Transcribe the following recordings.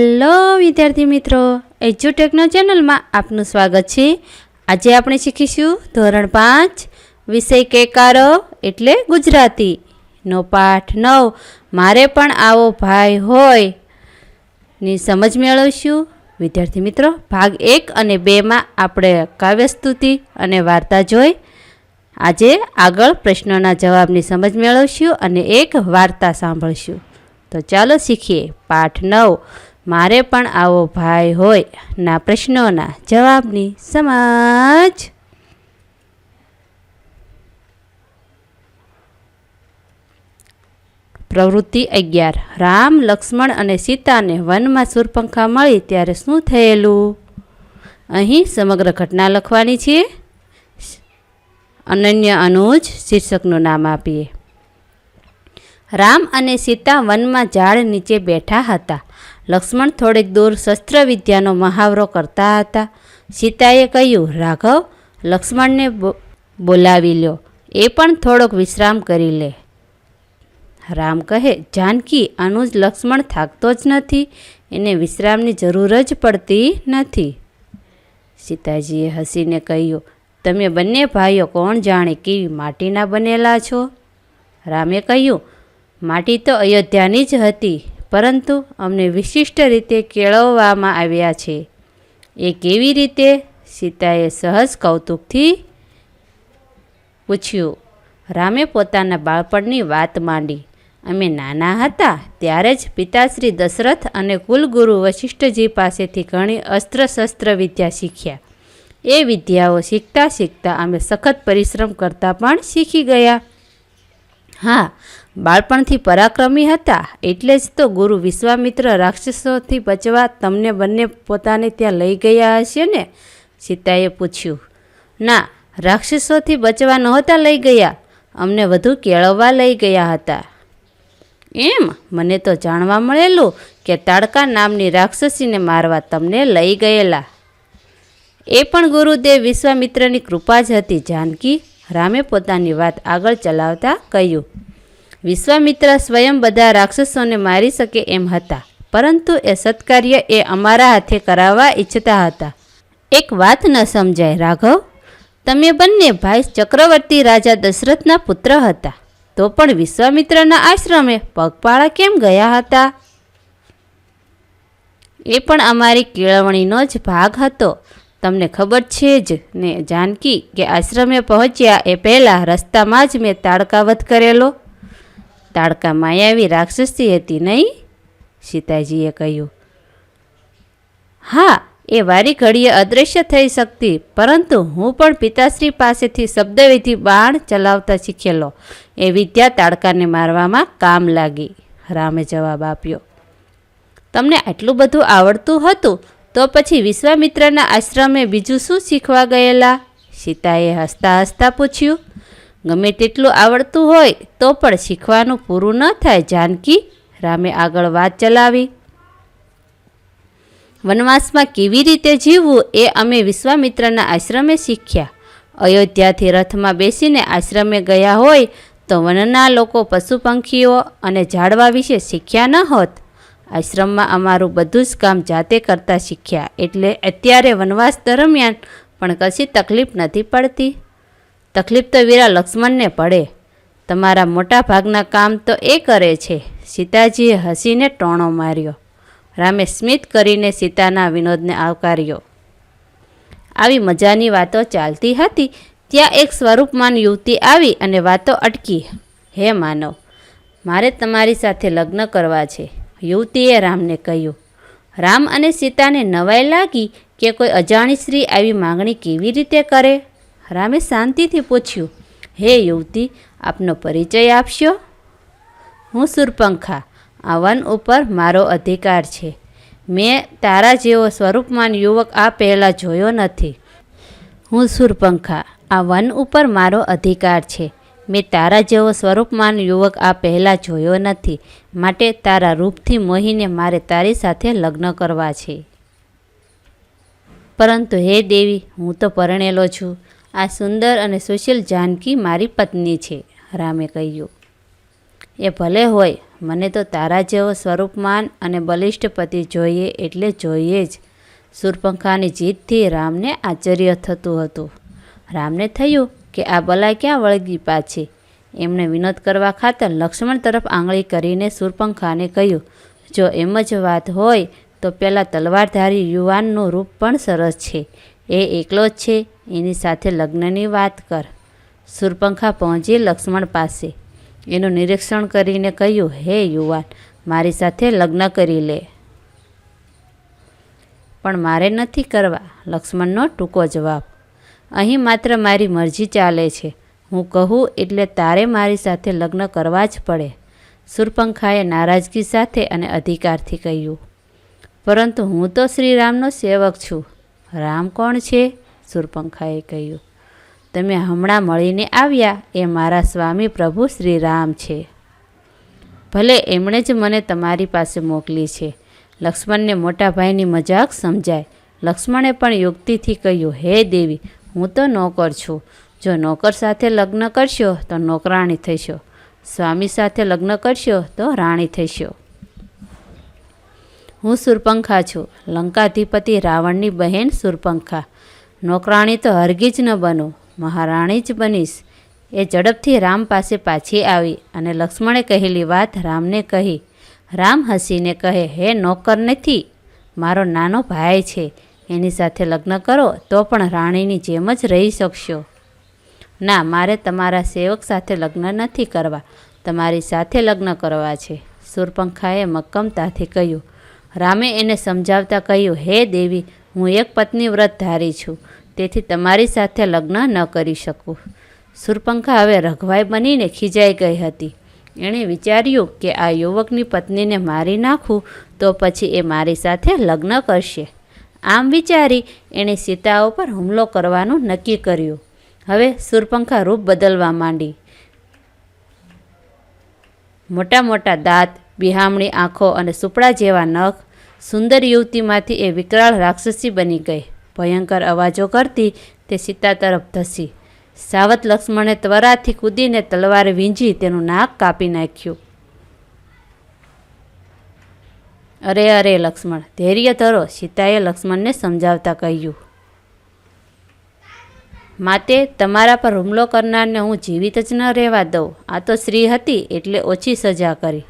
Hello વિદ્યાર્થી મિત્રો એજ્યુટેકનો ચેનલમાં આપનું સ્વાગત છે. આજે આપણે શીખીશું ધોરણ પાંચ, વિષય કેકારો એટલે ગુજરાતી. નો પાઠ નવ, મારે પણ આવો ભાઈ હોય. ની સમજ મેળવશું. વિદ્યાર્થી મિત્રો, ભાગ એક અને બેમાં આપણે કાવ્યસ્તુતિ અને વાર્તા જોઈ. આજે આગળ પ્રશ્નોના જવાબની સમજ મેળવશું અને એક વાર્તા સાંભળશું. તો ચાલો શીખીએ. પાઠ નવ મારે પણ આવો ભાઈ હોય. ના પ્રશ્નોના જવાબની સમજ. પ્રવૃત્તિ અગિયાર. રામ, લક્ષ્મણ અને સીતાને વનમાં સુરપંખા મળી ત્યારે શું થયેલું? અહીં સમગ્ર ઘટના લખવાની છે. અનન્ય અનુજ શીર્ષકનું નામ આપીએ. રામ અને સીતા વનમાં ઝાડ નીચે બેઠા હતા. લક્ષ્મણ થોડેક દૂર શસ્ત્ર વિદ્યાનો મહાવરો કરતા હતા. સીતાએ કહ્યું, રાઘવ, લક્ષ્મણને બોલાવી લ્યો. એ પણ થોડોક વિશ્રામ કરી લે. રામ કહે, જાનકી અનુજ લક્ષ્મણ થાકતો જ નથી. એને વિશ્રામની જરૂર જ પડતી નથી. સીતાજીએ હસીને કહ્યું, તમે બંને ભાઈઓ કોણ જાણે કેવી માટીના બનેલા છો? રામે કહ્યું, માટી તો અયોધ્યાની જ હતી. પરંતુ અમને વિશિષ્ટ રીતે કેળવવામાં આવ્યા છે. એ કેવી રીતે? સીતાએ સહજ કૌતુકથી પૂછ્યું. રામે પોતાના બાળપણની વાત માંડી. અમે નાના હતા ત્યારે જ પિતાશ્રી દશરથ અને કુલગુરુ વશિષ્ઠજી પાસેથી ઘણી અસ્ત્ર શસ્ત્ર વિદ્યા શીખ્યા. એ વિદ્યાઓ શીખતા શીખતા અમે સખત પરિશ્રમ કરતા પણ શીખી ગયા. હા બાળપણથી પરાક્રમી હતા એટલે જ તો ગુરુ વિશ્વામિત્ર રાક્ષસોથી બચવા તમને બંને પોતાને ત્યાં લઈ ગયા હશે ને? સીતાએ પૂછ્યું. ના, રાક્ષસોથી બચવા નહોતા લઈ ગયા. અમને વધુ કેળવવા લઈ ગયા હતા. એમ? મને તો જાણવા મળેલું કે તાડકા નામની રાક્ષસીને મારવા તમને લઈ ગયેલા. એ પણ ગુરુદેવ વિશ્વામિત્રની કૃપા જ હતી, જાનકી. રામે પોતાની વાત આગળ ચલાવતા કહ્યું વિશ્વામિત્ર સ્વયં બધા રાક્ષસોને મારી શકે એમ હતા, પરંતુ એ સત્કાર્ય એ અમારા હાથે કરાવવા ઈચ્છતા હતા. એક વાત ન સમજાય, રાઘવ. તમે બંને ભાઈ ચક્રવર્તી રાજા દશરથના પુત્ર હતા, તો પણ વિશ્વામિત્રના આશ્રમે પગપાળા કેમ ગયા હતા? એ પણ અમારી કેળવણીનો જ ભાગ હતો. તમને ખબર છે જ ને જાનકી કે આશ્રમે પહોંચ્યા એ પહેલાં રસ્તામાં જ મેં તાડકાવત કરેલો. તાડકા માયાવી રાક્ષસી હતી નહીં? સીતાજીએ કહ્યું. હા, એ વારી ઘડીએ અદૃશ્ય થઈ શકતી, પરંતુ હું પણ પિતાશ્રી પાસેથી શબ્દવિધિ બાણ ચલાવતા શીખેલો. એ વિદ્યા તાડકાને મારવામાં કામ લાગી. રામે જવાબ આપ્યો. તમને આટલું બધું આવડતું હતું, તો પછી વિશ્વામિત્રના આશ્રમે બીજું શું શીખવા ગયેલા? સીતાએ હસતા હસતા પૂછ્યું. ગમે તેટલું આવડતું હોય તો પણ શીખવાનું પૂરું ન થાય, જાનકી રામે આગળ વાત ચલાવી. વનવાસમાં કેવી રીતે જીવવું એ અમે વિશ્વામિત્રના આશ્રમે શીખ્યા. અયોધ્યાથી રથમાં બેસીને આશ્રમે ગયા હોય તો વનના લોકો પશુ પંખીઓ અને ઝાડવા વિશે શીખ્યા ન હોત. આશ્રમમાં અમારું બધું જ કામ જાતે કરતાં શીખ્યા. એટલે અત્યારે વનવાસ દરમિયાન પણ કશી તકલીફ નથી પડતી. તકલીફ તો વીરા લક્ષ્મણને પડે. તમારા મોટા ભાગના કામ તો એ કરે છે. સીતાજીએ હસીને ટોણો માર્યો. રામે સ્મિત કરીને સીતાના વિનોદને આવકાર્યો. આવી મજાની વાતો ચાલતી હતી, ત્યાં એક સ્વરૂપમાન યુવતી આવી અને વાતો અટકી. હે માનવ, મારે તમારી સાથે લગ્ન કરવા છે. યુવતીએ રામને કહ્યું, રામ અને સીતાને નવાઈ લાગી કે કોઈ અજાણી સ્ત્રી આવી માંગણી કેવી રીતે કરે? રામે શાંતિથી પૂછ્યું, હે યુવતી, આપનો પરિચય આપશો? હું સુરપંખા આ વન ઉપર મારો અધિકાર છે. મેં તારા જેવો સ્વરૂપમાન યુવક આ પહેલાં જોયો નથી. હું સુરપંખા આ વન ઉપર મારો અધિકાર છે. મેં તારા જેવો સ્વરૂપમાન યુવક આ પહેલાં જોયો નથી. માટે તારા રૂપથી મોહીને મારે તારી સાથે લગ્ન કરવા છે. પરંતુ હે દેવી, હું તો પરણેલો છું. આ સુંદર અને સુશીલ જાનકી મારી પત્ની છે રામે કહ્યું. એ ભલે હોય, મને તો તારા જેવો સ્વરૂપમાન અને બલિષ્ઠ પતિ જોઈએ એટલે જોઈએ જ. સુરપંખાની જીતથી રામને આશ્ચર્ય થતું હતું. રામને થયું કે આ બલાય ક્યાં વળગી પાછી? એમણે વિનોદ કરવા ખાતર લક્ષ્મણ તરફ આંગળી કરીને સુરપંખાને કહ્યું, જો એમ જ વાત હોય, તો પેલા તલવારધારી યુવાનનું રૂપ પણ સરસ છે. એ એકલો જ છે. એની સાથે લગ્નની વાત કર. સુરપંખા પહોંચી લક્ષ્મણ પાસે. એનું નિરીક્ષણ કરીને કહ્યું, હે યુવાન, મારી સાથે લગ્ન કરી લે. પણ મારે નથી કરવા. લક્ષ્મણનો ટૂંકો જવાબ. અહીં માત્ર મારી મરજી ચાલે છે. હું કહું એટલે તારે મારી સાથે લગ્ન કરવા જ પડે. સુરપંખાએ નારાજગી સાથે અને અધિકારથી કહ્યું. પરંતુ હું તો શ્રીરામનો સેવક છું. રામ કોણ છે? સુરપંખાએ કહ્યું, તમે હમણાં મળીને આવ્યા, એ મારા સ્વામી પ્રભુ શ્રી રામ છે. ભલે એમણે જ મને તમારી પાસે મોકલી છે. લક્ષ્મણને મોટા ભાઈની મજાક સમજાય. લક્ષ્મણે પણ યુક્તિથી કહ્યું, હે દેવી, હું તો નોકર છું. જો નોકર સાથે લગ્ન કરશો, તો નોકરાણી થઈશો સ્વામી સાથે લગ્ન કરશો, તો રાણી થશો. હું સુરપંખા છું. લંકાધિપતિ રાવણની બહેન સુરપંખા. નોકરાણી તો હરગીજ ન બનો. મહારાણી જ બનીશ. એ ઝડપથી રામ પાસે પાછી આવી અને લક્ષ્મણે કહેલી વાત રામને કહી. રામ હસીને કહે, હે નોકર નથી. મારો નાનો ભાઈ છે. એની સાથે લગ્ન કરો, તો પણ રાણીની જેમ જ રહી શકશો. ના, મારે તમારા સેવક સાથે લગ્ન નથી કરવા. તમારી સાથે લગ્ન કરવા છે. સુરપંખાએ મક્કમતાથી કહ્યું રામે એને સમજાવતા કહ્યું, હે દેવી, હું એક પત્ની વ્રત ધારી છું, તેથી તમારી સાથે લગ્ન ન કરી શકું. સુરપંખા હવે રઘવાઈ બનીને ખીજાઈ ગઈ હતી. એણે વિચાર્યું કે આ યુવકની પત્નીને મારી નાખું તો પછી એ મારી સાથે લગ્ન કરશે. આમ વિચારી એણે સીતા ઉપર હુમલો કરવાનું નક્કી કર્યું. હવે સુરપંખા રૂપ બદલવા માંડી. મોટા મોટા દાંત, બિહામણી આંખો અને સુપડા જેવા નખ સુંદર યુવતીમાંથી એ વિકરાળ રાક્ષસી બની ગઈ. ભયંકર અવાજો કરતી તે સીતા તરફ ધસી. સાવત લક્ષ્મણે ત્વરાથી કૂદીને તલવારે વીંજી તેનું નાક કાપી નાખ્યું. અરે અરે, લક્ષ્મણ, ધૈર્ય ધરો, સીતાએ લક્ષ્મણને સમજાવતા કહ્યું. માતે, તમારા પર હુમલો કરનારને હું જીવિત જ ન રહેવા દઉં. આ તો સ્ત્રી હતી, એટલે ઓછી સજા કરી.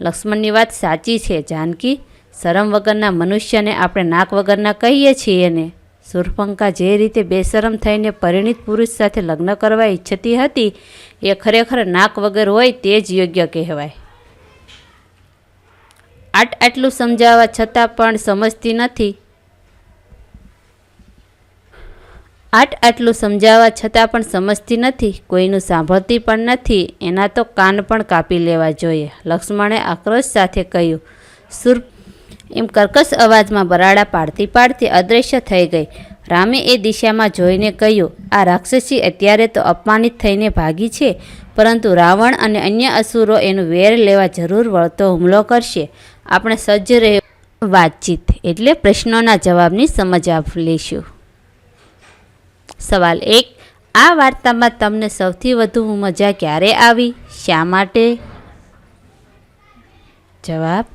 લક્ષ્મણની વાત સાચી છે, જાનકી. શરમ વગરના મનુષ્યને આપણે નાક વગરના કહીએ છીએ ને. સુરપંકા જે રીતે બેશરમ થઈને પરિણિત પુરુષ સાથે લગ્ન કરવા ઈચ્છતી હતી, એ ખરેખર નાક વગર હોય તે જ યોગ્ય કહેવાય. આટ આટલું સમજાવવા છતાં પણ સમજતી નથી. આટ આટલું સમજાવવા છતાં પણ સમજતી નથી. કોઈનું સાંભળતી પણ નથી. એના તો કાન પણ કાપી લેવા જોઈએ. લક્ષ્મણે આક્રોશ સાથે કહ્યું સુર એમ કર્કશ અવાજમાં બરાડા પાડતી પાડતી અદૃશ્ય થઈ ગઈ. રામે એ દિશામાં જોઈને કહ્યું, આ રાક્ષસી અત્યારે તો અપમાનિત થઈને ભાગી છે, પરંતુ રાવણ અને અન્ય અસુરો એનું વેર લેવા જરૂર વળતો હુમલો કરશે. આપણે સજ્જ રહે વાતચીત, એટલે પ્રશ્નોના જવાબની સમજ આપ લઈશું સવાલ એક, આ વાર્તામાં તમને સૌથી વધુ મજા ક્યારે આવી? શા માટે? જવાબ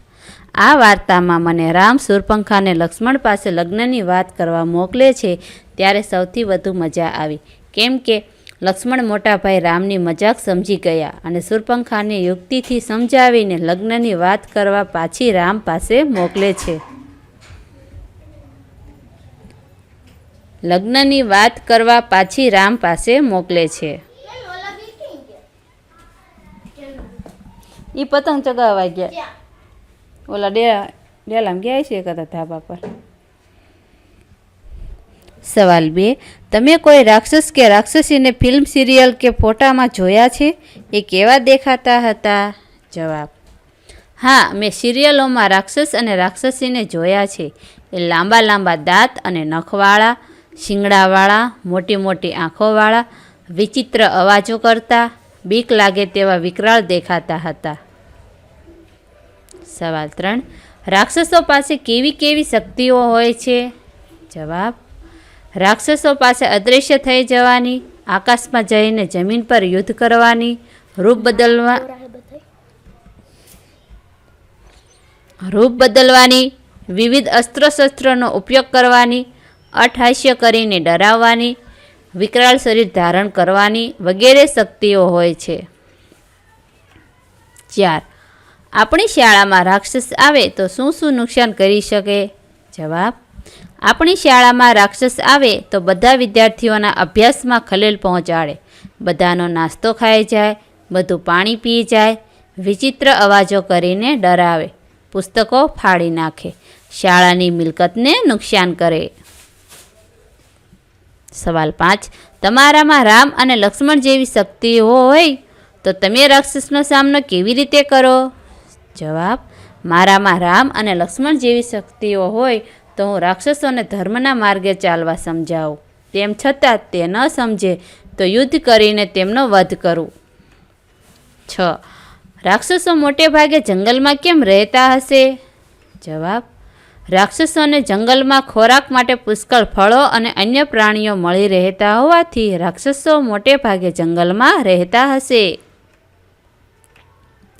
આ વાર્તામાં મને રામ સુરપંખાને લક્ષ્મણ પાસે લગ્નની વાત કરવા મોકલે છે ત્યારે સૌથી વધુ મજા આવી. કેમ કે લક્ષ્મણ મોટાભાઈ રામની મજાક સમજી ગયા અને સુરપંખાને યુક્તિથી સમજાવીને લગ્નની વાત કરવા પાછી રામ પાસે મોકલે છે. લગ્નની વાત કરવા પાછી રામ પાસે મોકલે છે. એ પતંગ ચગાવવા ગયા. ઓલા ડેલા ડેલામ ગયા છે કદાચ ધાબા પર? સવાલ બે. તમે કોઈ રાક્ષસ કે રાક્ષસીને ફિલ્મ સિરિયલ કે ફોટામાં જોયા છે? એ કેવા દેખાતા હતા? જવાબ. હા, મેં સિરિયલોમાં રાક્ષસ અને રાક્ષસીને જોયા છે. એ લાંબા લાંબા દાંત અને નખવાળા, શિંગડાવાળા, મોટી મોટી આંખોવાળા, વિચિત્ર અવાજો કરતા, બીક લાગે તેવા વિકરાળ દેખાતા હતા. સવાલ ત્રણ. રાક્ષસો પાસે કેવી કેવી શક્તિઓ હોય છે? જવાબ, રાક્ષસો પાસે અદૃશ્ય થઈ જવાની, આકાશમાં જઈને જમીન પર યુદ્ધ કરવાની, રૂપ બદલવા રૂપ બદલવાની, વિવિધ અસ્ત્રશસ્ત્રોનો ઉપયોગ કરવાની અઠહાસ્ય કરીને ડરાવવાની, વિકરાળ શરીર ધારણ કરવાની વગેરે શક્તિઓ હોય છે. ચાર. આપણી શાળામાં રાક્ષસ આવે તો શું શું નુકસાન કરી શકે? જવાબ, આપણી શાળામાં રાક્ષસ આવે તો બધા વિદ્યાર્થીઓના અભ્યાસમાં ખલેલ પહોંચાડે. બધાનો નાસ્તો ખાઈ જાય, બધું પાણી પી જાય, વિચિત્ર અવાજો કરીને ડરાવે, પુસ્તકો ફાડી નાખે, શાળાની મિલકતને નુકસાન કરે. સવાલ પાંચ, તમારામાં રામ અને લક્ષ્મણ જેવી શક્તિઓ હોય તો તમે રાક્ષસનો સામનો કેવી રીતે કરો? જવાબ, મારામાં રામ અને લક્ષ્મણ જેવી શક્તિઓ હોય તો હું રાક્ષસોને ધર્મના માર્ગે ચાલવા સમજાવું. તેમ છતાં તે ન સમજે તો યુદ્ધ કરીને તેમનો વધ કરું. છ. રાક્ષસો મોટે ભાગે જંગલમાં કેમ રહેતા હશે? જવાબ, રાક્ષસોને જંગલમાં ખોરાક માટે પુષ્કળ ફળો અને અન્ય પ્રાણીઓ મળી રહેતા હોવાથી રાક્ષસો મોટે ભાગે જંગલમાં રહેતા હશે.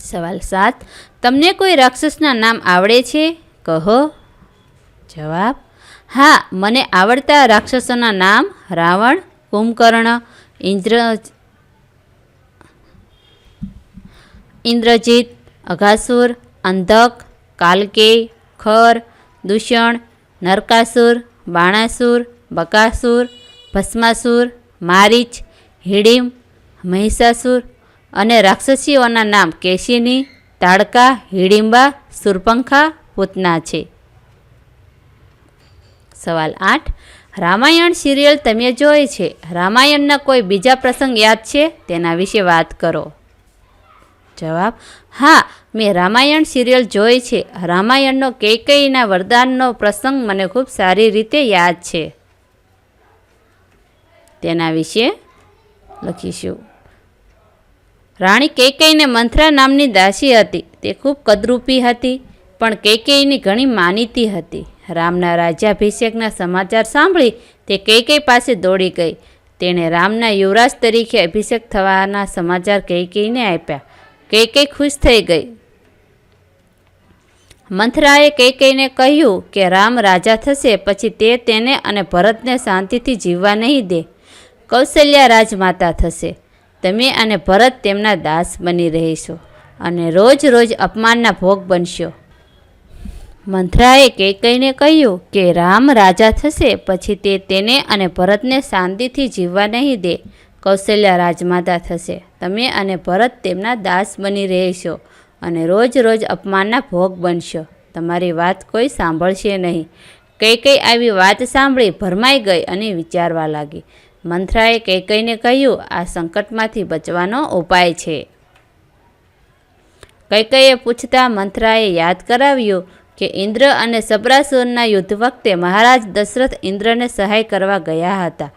સવાલ સાત. તમને કોઈ રાક્ષસના નામ આવડે છે? કહો. જવાબ, હા, મને આવડતા રાક્ષસોના નામ રાવણ, કુંભકર્ણ, ઇન્દ્ર, ઇન્દ્રજીત અઘાસુર અંધક, કાલકે, ખર, દૂષણ, નરકાસુર, બાણાસુર, બકાસુર, ભસ્માસુર, મારીચ, હિડીમ, મહિષાસુર અને રાક્ષસીઓના નામ કેશિની, તાડકા, હિડિંબા, સુરપંખા, પૂતના છે. સવાલ આઠ. રામાયણ સિરિયલ તમે જોઈ છે. રામાયણના કોઈ બીજા પ્રસંગ યાદ છે? તેના વિશે વાત કરો. જવાબ, હા, મેં રામાયણ સિરિયલ જોઈ છે. રામાયણનો કૈકેયીના વરદાનનો પ્રસંગ મને ખૂબ સારી રીતે યાદ છે. તેના વિશે લખીશું. રાણી કૈકેયીને મંથરા નામની દાસી હતી. તે ખૂબ કદરૂપી હતી, પણ કૈકેયની ઘણી માનીતી હતી. રામના રાજ્યાભિષેકના સમાચાર સાંભળી તે કૈકેયી પાસે દોડી ગઈ. તેણે રામના યુવરાજ તરીકે અભિષેક થવાના સમાચાર કૈકેયીને આપ્યા. કૈકેયી ખુશ થઈ ગઈ. મંથરાએ કૈકેયીને કહ્યું કે રામ રાજા થશે, પછી તે તેને અને ભરતને શાંતિથી જીવવા નહીં દે. કૌશલ્યા રાજમાતા થશે. તમે અને ભરત તેમના દાસ બની રહીશો અને રોજ રોજ અપમાનના ભોગ બનશો. મંથરાએ કૈકઈને કહ્યું કે રામ રાજા થશે પછી તે તેને અને ભરતને શાંતિથી જીવવા નહીં દે. કૌશલ્યા રાજમાતા થશે. તમે અને ભરત તેમના દાસ બની રહેશો અને રોજ રોજ અપમાનના ભોગ બનશો. તમારી વાત કોઈ સાંભળશે નહીં. કઈ કઈ આવી વાત સાંભળી ભરમાઈ ગઈ અને વિચારવા લાગી. મંથરાએ કૈકઈને કહ્યું, આ સંકટમાંથી બચવાનો ઉપાય છે. કૈકઈએ પૂછતા મંથરાએ યાદ કરાવ્યું કે ઇન્દ્ર અને સબરાસુરના યુદ્ધ વખતે મહારાજ દશરથ ઇન્દ્રને સહાય કરવા ગયા હતા.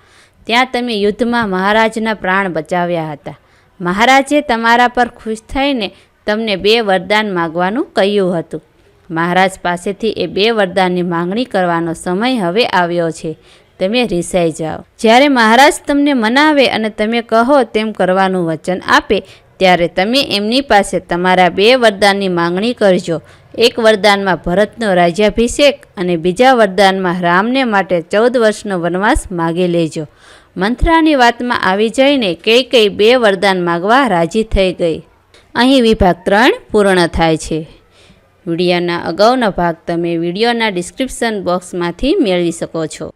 ત્યાં તમે યુદ્ધમાં મહારાજના પ્રાણ બચાવ્યા હતા. મહારાજે તમારા પર ખુશ થઈને તમને બે વરદાન માગવાનું કહ્યું હતું. મહારાજ પાસેથી એ બે વરદાનની માંગણી કરવાનો સમય હવે આવ્યો છે. તમે રિસાઈ જાઓ. જ્યારે મહારાજ તમને મનાવે અને તમે કહો તેમ કરવાનું વચન આપે, ત્યારે તમે એમની પાસે તમારા બે વરદાનની માંગણી કરજો. એક વરદાનમાં ભરતનો રાજ્યાભિષેક અને બીજા વરદાનમાં રામને માટે ચૌદ વર્ષનો વનવાસ માગી લેજો. મંથરાની વાતમાં આવી જઈને કઈ કઈ બે વરદાન માગવા રાજી થઈ ગઈ. અહીં વિભાગ ત્રણ પૂર્ણ થાય છે. વિડીયોના અગાઉનો ભાગ તમે વિડીયોના ડિસ્ક્રિપ્શન બોક્સમાંથી મેળવી શકો છો.